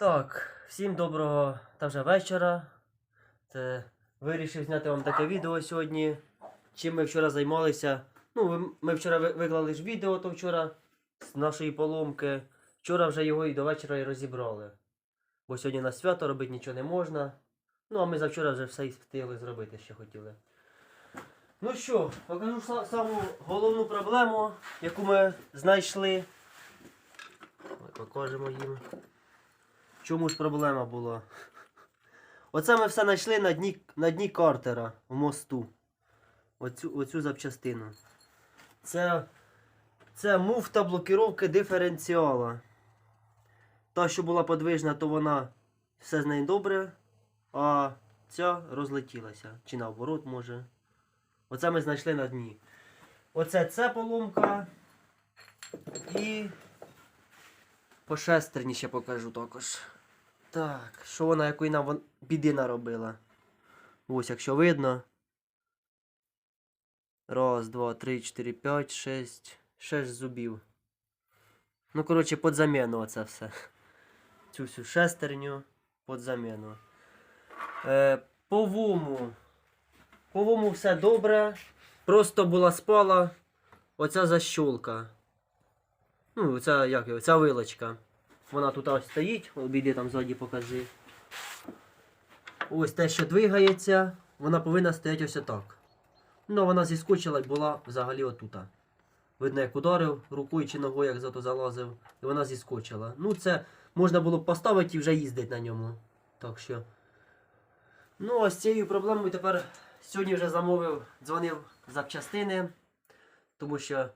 Так, всім доброго та вже вечора. Це вирішив зняти вам таке відео сьогодні. Чим ми вчора займалися. Ну, ми вчора виклали ж відео то вчора з нашої поломки. Вчора вже його і до вечора і розібрали. Бо сьогодні на свято робити нічого не можна. Ну, а ми завчора вже все і встигли зробити, що хотіли. Ну що, покажу саму головну проблему, яку ми знайшли. Ми покажемо їм. Чому ж проблема була? Оце ми все знайшли на дні, на дні картера в мосту. Оцю, оцю запчастину. Це, це муфта блокіровки диференціала. Та, що була подвижна, то вона все з нею добре, а ця розлетілася. Чи наоборот, може. Оце ми знайшли на дні. Оце це поломка. І по шестерні ще покажу також. Так, що вона якої нам біди наробила. Ось, якщо видно. Раз, два, три, чотири, п'ять, шесть. Шесть зубів. Ну, коротше, під заміну оце все. Цю всю шестерню під заміну. Е, по вуму. По вуму все добре. Просто була спала оця защолка. Ну, оця, як його, ця вилочка. Вона тут ось стоїть, обійди там ззаді покажи. Ось те, що двигається, вона повинна стояти ось отак. Ну, вона зіскочила і була взагалі отута. Видно, як ударив рукою чи ногою, як зато залазив, і вона зіскочила. Ну, це можна було б поставити і вже їздити на ньому. Так що. Ну, а з цією проблемою тепер сьогодні вже замовив, дзвонив запчастини, тому що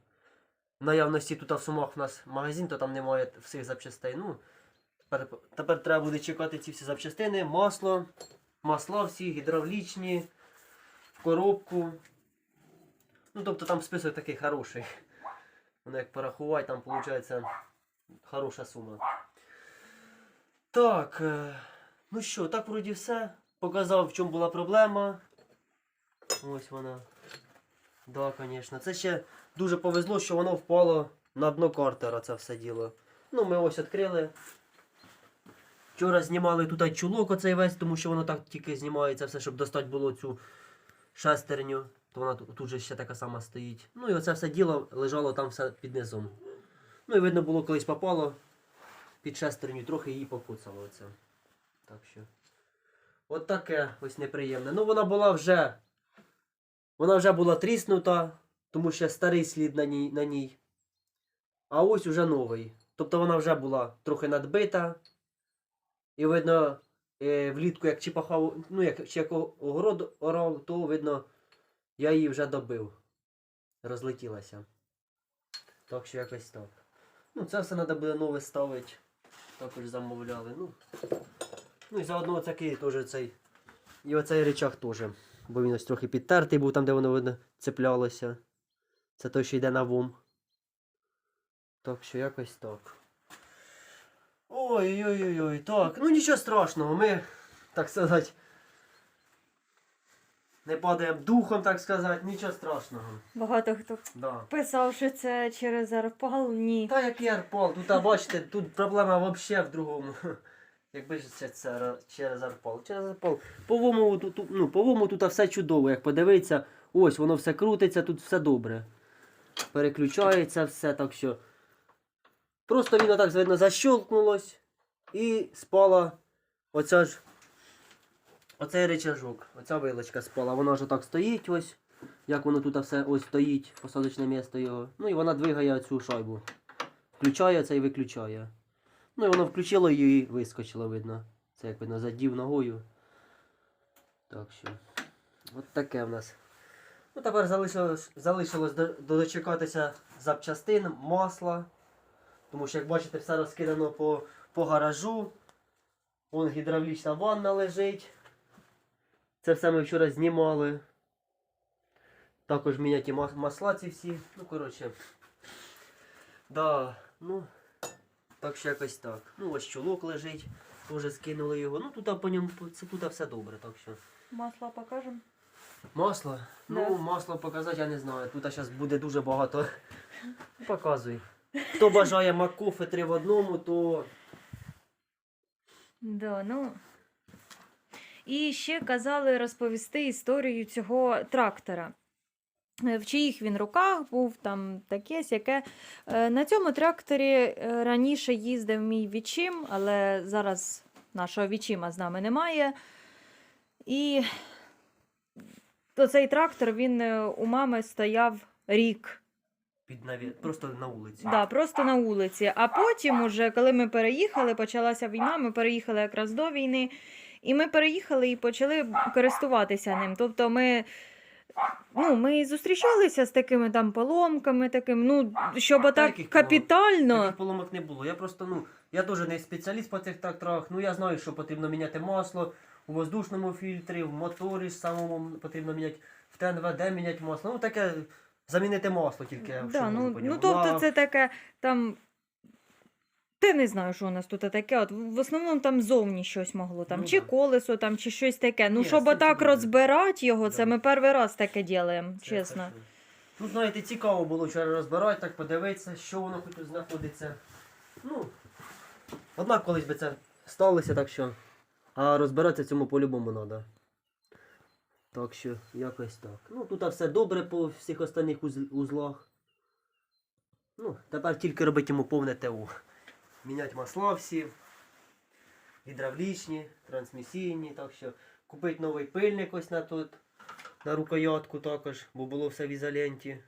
наявності тут в Сумах у нас магазин, то там немає всіх запчастей. Ну, тепер, тепер треба буде чекати ці всі запчастини, масло, масла всі, гідравлічні, в коробку. Ну, тобто там список такий хороший. Воно як порахувати, там виходить хороша сума. Так, е, ну що, так вроді все. Показав, в чому була проблема. Ось вона. Да, звісно. Це ще дуже повезло, що воно впало на дно картера, це все діло. Ну, ми ось відкрили. Вчора знімали тут чулок оцей весь, тому що воно так тільки знімається все, щоб достати було цю шестерню. То вона тут, же ще така сама стоїть. Ну і оце все діло лежало там все під низом. Ну і видно було, колись попало під шестерню, трохи її покуцало оце. Так що. От таке ось неприємне. Ну вона була вже. Вона вже була тріснута, тому що старий слід на ній. На ній. А ось уже новий. Тобто вона вже була трохи надбита. І видно, е, влітку, як чіпахав, ну як чи як огород орав, то видно, я її вже добив. Розлетілася. Так що якось так. Ну, це все треба буде нове ставити. Також замовляли. Ну, ну і заодно такий теж цей. І оцей речах теж. Бо він ось трохи підтертий був там, де воно видно цеплялося. Це той, що йде на вум. Так що якось так. Ой-ой-ой, так. Ну нічого страшного, ми, так сказати, не падаємо духом, так сказати, нічого страшного. Багато хто Да. писав, що це через арпал. Ні. Та який арпал, тут а, бачите, тут проблема взагалі в другому. Якби ж це, це через арпал. Через арпал. По-вому тут, тут- ну, по-вому тут все чудово. Як подивитися, ось воно все крутиться, тут все добре. Переключається все, так що. Просто він отак видно защелкнулось і спала оця ж. Оцей речажок, оця вилочка спала. Вона ж отак стоїть ось. Як воно тут все ось стоїть, посадочне місце його. Ну і вона двигає цю шайбу. Включає це і виключає. Ну і воно включило її і вискочило, видно. Це як видно, задів ногою. Так що. От таке в нас. Ну тепер залишилось, залишилось до- до- дочекатися запчастин, масла. Тому що, як бачите, все розкидано по, по гаражу. Вон гідравлічна ванна лежить. Це все ми вчора знімали. Також міняті ма- масла ці всі. Ну, коротше. Да, ну. Так що якось так. Ну, ось чулок лежить. Теж скинули його. Ну тут по ньому це тут все добре, так що. Масло покажемо. Масло? Ну, масло показати я не знаю. Тут зараз буде дуже багато. Показуй. Хто бажає маккофе 3 в одному, то Да, ну. І ще казали розповісти історію цього трактора. Е, В чиїх він руках був там таке сяке. Е, На цьому тракторі е, раніше їздив мій вічим, але зараз нашого вічима з нами немає. І то цей трактор він е, у мами стояв рік. Під наві... Просто на вулиці. Да, просто на вулиці. А потім, уже, коли ми переїхали, почалася війна, ми переїхали якраз до війни, і ми переїхали і почали користуватися ним. Тобто ми. Ну, ми зустрічалися з такими там поломками, таким, ну, щоб отак капітально. Таких поломок не було. Я просто, ну, я теж не спеціаліст по цих тракторах. Ну я знаю, що потрібно міняти масло у воздушному фільтрі, в моторі самому потрібно міняти, в ТНВД міняти масло. Ну таке замінити масло тільки. Да, можу ну, ну, тобто це таке там. Ти не знаю, що у нас тут таке. От в основному там зовні щось могло, там, Ну, чи да. колесо, там, чи щось таке. Ну, Ні, щоб отак розбирати його, це Да. ми перший раз таке ділаємо, чесно. хорошо. Ну, знаєте, цікаво було вчора розбирати, так подивитися, що воно хоч знаходиться. Ну, однак колись би це сталося, так що. А розбиратися цьому по-любому треба. Так що, якось так. Ну, тут все добре по всіх остальних уз- узлах. Ну, тепер тільки робити йому повне ТУ. Міняти масла всі. Гідравлічні, трансмісійні, так що купити новий пильник ось на тут. На рукоятку також, бо було все в ізоленті.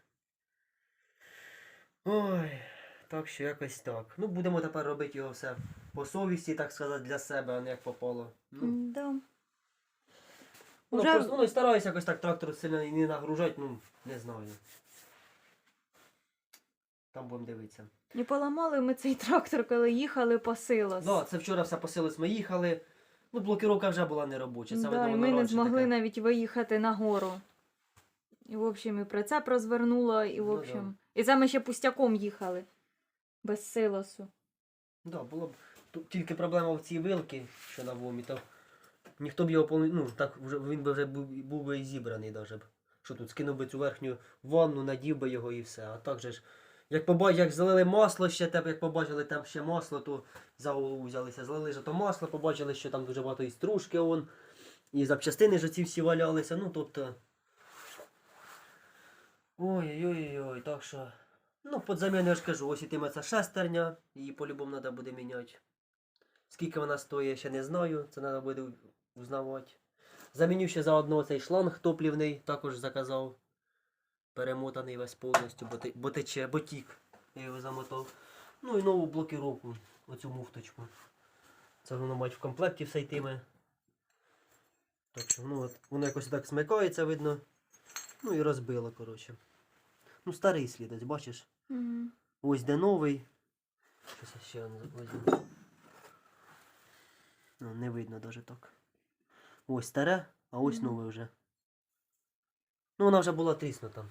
Ой, так що якось так. Ну, будемо тепер робити його все по совісті, так сказати, для себе, а не як попало. Ну, Да. Ну, Уже- просто, ну, і стараюся якось так трактор сильно і не нагружати, ну, не знаю. Там будемо дивитися. І поламали ми цей трактор, коли їхали по силос. Да, це вчора все посилось, ми їхали. Ну, блокировка вже була не робоча. Це Да, і ми не раніше змогли таке. навіть виїхати на гору. І, в общем, і прицеп розвернуло, і, в Ну, общем. І це ми ще пустяком їхали. Без силосу. Да, було б тільки проблема в цій вилки, що на вомі, то ніхто б його ну, так вже він би вже був, був би і зібраний даже. Що тут скинув би цю верхню ванну, надів би його і все. А так же ж, як побач, як залили масло ще тебе, як побачили там ще масло, то за голову взялися, злили ж то масло, побачили, що там дуже багато і стружки он, і запчастини ж оці всі валялися. Ну тобто. Ой-ой-ой, так що. Ну, під заміну я ж кажу, ось ітиметься шестерня, її по-любому треба буде міняти. Скільки вона стоїть, ще не знаю, це треба буде узнавати. Заміню ще заодно цей шланг топлівний, також заказав. Перемотаний весь повністю, бо, бо тече, бо тік. Я його замотав. Ну і нову блокіровку, оцю муфточку. Це воно мать в комплекті все йтиме. Так що, ну, от, воно якось так смикається, видно. Ну і розбило, коротше. Ну, старий слід, ось бачиш? Мгм. Ось де новий. Щось я ще візьму. Ну, не видно даже так. Ось старе, а ось нове вже. Ну, вона вже була тріснута.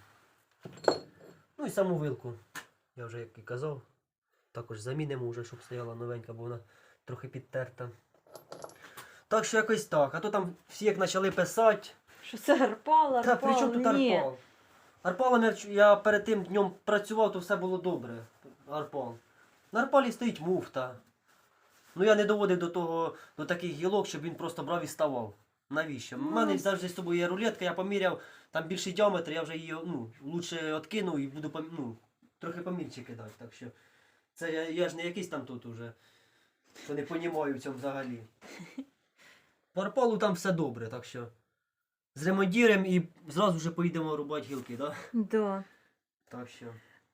Ну і саму вилку. Я вже як і казав. Також замінимо вже, щоб стояла новенька, бо вона трохи підтерта. Так що якось так. А то там всі як почали писати. Що це арпал, Та арпал? при чому тут Ні. Арпал? Арпалом я, я перед тим днем працював, то все було добре. Арпал. На арпалі стоїть муфта. Ну я не доводив до того, до таких гілок, щоб він просто брав і ставав. Навіщо? У Ну, мене завжди з собою є рулетка, я поміряв, там більший діаметр, я вже її ну, лучше відкину і буду пом- ну, трохи помільче кидати. Так що це я, я ж не якийсь там тут уже. Що не понімаю в цьому взагалі. По арпалу там все добре, так що. Зремонтуємо і зразу вже поїдемо рубати гілки, да? Да. Так що.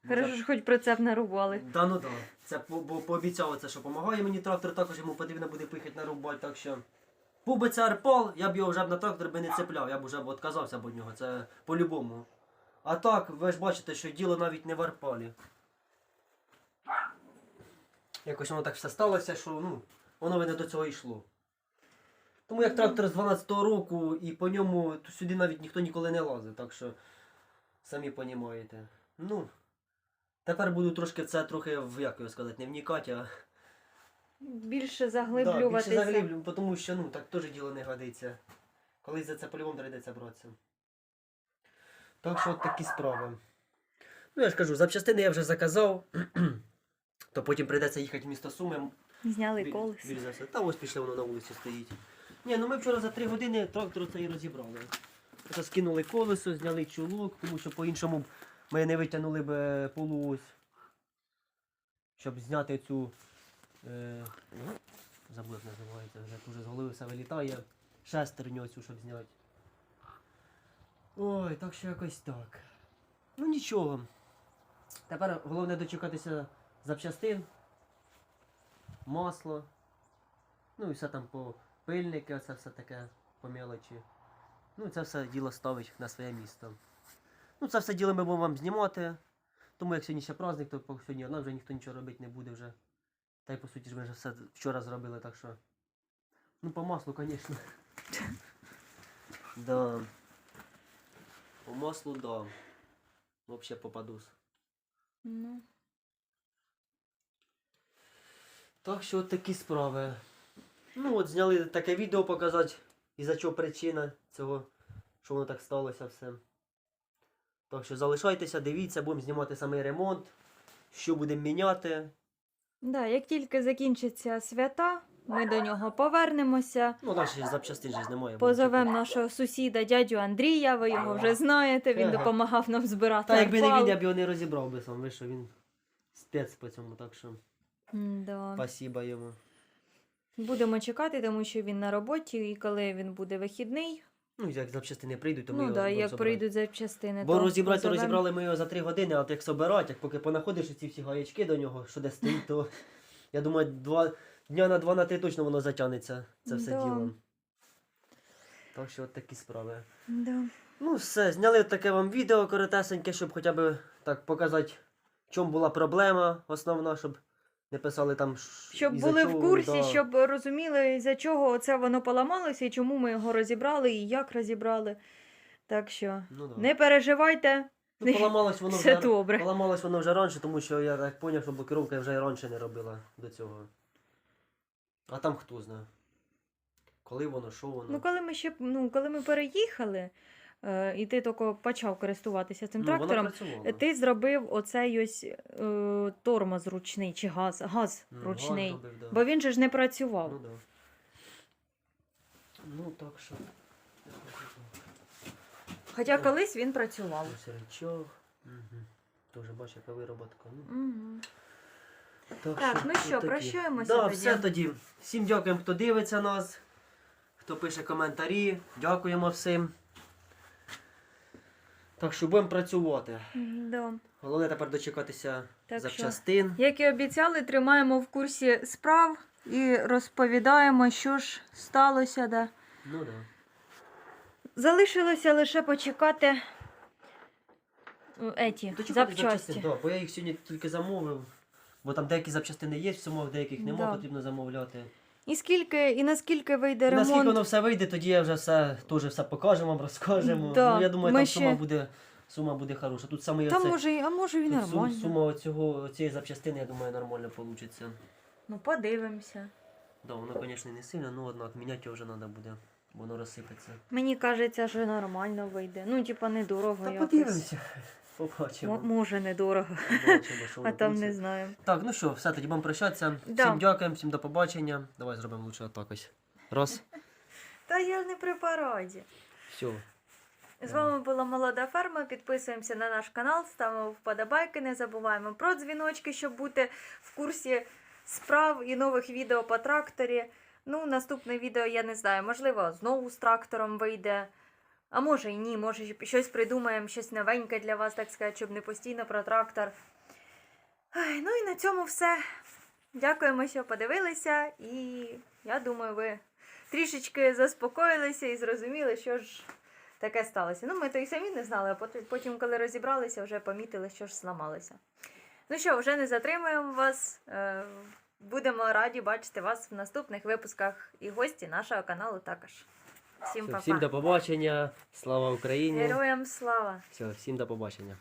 Хорошо, що хоч прицеп нарубали. Да, ну да. Це по- бо пообіцяв це, що допомагає мені трактор, також йому потрібно буде поїхати на рубаль, так що. Був би це арпал, я б його вже б на трактор би не цепляв, я б вже б відказався б від нього, це по-любому. А так, ви ж бачите, що діло навіть не в арпалі. Якось воно так все сталося, що ну, воно би не до цього йшло. Тому як трактор з 12-го року і по ньому то сюди навіть ніхто ніколи не лазив, так що самі розумієте. Ну, тепер буду трошки в це трохи, в- як його сказати, не вникати, а Більше Да, заглиблюватися. більше заглиблю, тому що ну, так теж діло не годиться. Колись за це по-любому доведеться братися. Так що от такі справи. Ну, я ж кажу, запчастини я вже заказав, то потім прийдеться їхати в місто Суми. Зняли Біль- колесо. біль за все. Та ось пішли, воно на вулиці стоїть. Ні, ну ми вчора за три години трактор цей розібрали. Це скинули колесо, зняли чулок, тому що по-іншому ми не витягнули б е, полуось. Щоб зняти цю. Е, ну, забув, як називається, вже дуже з голови все вилітає. Шестерню цю, щоб зняти. Ой, так що якось так. Ну нічого. Тепер головне дочекатися запчастин, масло. Ну і все там по пильники, оце все таке по мелочі. Ну це все діло ставить на своє місце. Ну це все діло ми будемо вам знімати. Тому як сьогодні ще праздник, то по- сьогодні нам вже ніхто нічого робити не буде вже. Та й по суті ж ми вже все вчора зробили, так що. Ну по маслу, звісно. Да. По маслу, да. Вообще попадусь. Ну. Так що от такі справи. Ну от зняли таке відео показати, і за чого причина цього, що воно так сталося все. Так що залишайтеся, дивіться, будемо знімати самий ремонт, що будемо міняти. Да, як тільки закінчаться свята, ми до нього повернемося. Ну, наші запчастин же ж немає. Позовемо нашого сусіда дядю Андрія, ви його вже знаєте, він Ага. допомагав нам збирати. Та якби не він, я б його не розібрав би сам, ви що він спец по цьому, так що М-да. спасіба йому. Будемо чекати, тому що він на роботі, і коли він буде вихідний, Ну, як запчастини прийдуть, то ми ну його да, будемо як собирати. прийдуть запчастини, Бо то розібрати, то позовем. розібрали ми його за три години, а от як собирати, як поки понаходиш ці всі гаячки до нього, що де стоїть, то я думаю, два, дня на два на три точно воно затягнеться, це все Да. діло. Так що от такі справи. Да. Ну все, зняли таке вам відео коротесеньке, щоб хоча б так показати, в чому була проблема основна, щоб не писали там. Щоб були в курсі, да. щоб розуміли, за чого це воно поламалося і чому ми його розібрали і як розібрали. Так що Ну, да. не переживайте, ну, поламалось воно все вже, добре. поламалось воно вже раніше, тому що я так зрозумів, що блокировка я вже і раніше не робила до цього. А там хто знає. Коли воно, що воно. Ну, коли ми ще ну, коли ми переїхали, і ти тільки почав користуватися цим Ну, трактором, ти зробив оцей ось е, тормоз ручний чи газ, газ Ну, ручний. газ робив, да. Бо він же ж не працював. Ну, да. ну так що. Хоча колись він працював. Угу. Тоже бачиш, яка вироботка. Ну, Мгм. так, Так, ну що, отакі. прощаємося да, тоді. все тоді. Всім дякуємо, хто дивиться нас, хто пише коментарі. Дякуємо всім. Так що будемо працювати. Да. Головне тепер дочекатися Так що- запчастин. Як і обіцяли, тримаємо в курсі справ і розповідаємо, що ж сталося. Да. Ну да. Залишилося лише почекати е, еті, Дочекатися запчасті. да, бо я їх сьогодні тільки замовив. Бо там деякі запчастини є в сумах, деяких нема, Да. потрібно замовляти. І скільки, і наскільки вийде І Наскільки воно все вийде, тоді я вже все теж все покажемо вам, розкажемо. Да, Ну, я думаю, ми там ще- сума буде сума буде хороша. Тут саме Та оце, може, і- а може і тут сум- нормально. сума цього цієї запчастини, я думаю, нормально вийде. Ну, подивимося. Да, воно, звісно, не сильно, але однак міняти його вже треба буде, бо воно розсипеться. Мені кажеться, що нормально вийде. Ну, типа, недорого Та якось. подивимося. М- Побачимо. може, недорого, Побачимо, що а там не знаю. Так, ну що, все, тоді будемо прощатися. Да. Всім дякуємо, всім до побачення. Давай зробимо лучше отак ось. Раз. Та я не при параді. Все. З вами була молода ферма. Підписуємося на наш канал, ставимо вподобайки, не забуваємо про дзвіночки, щоб бути в курсі справ і нових відео по тракторі. Ну, наступне відео я не знаю, можливо, знову з трактором вийде. А може і ні, може щось придумаємо, щось новеньке для вас, так сказати, щоб не постійно про трактор. Ну і на цьому все. Дякуємо, що подивилися, і я думаю, ви трішечки заспокоїлися і зрозуміли, що ж таке сталося. Ну, ми то й самі не знали, а потім- потім, коли розібралися, вже помітили, що ж зламалося. Ну що, вже не затримуємо вас. е, Будемо раді бачити вас в наступних випусках і гості нашого каналу також. Всім Все, всім до побачення. Слава Україні. Героям слава! Все, всім до побачення.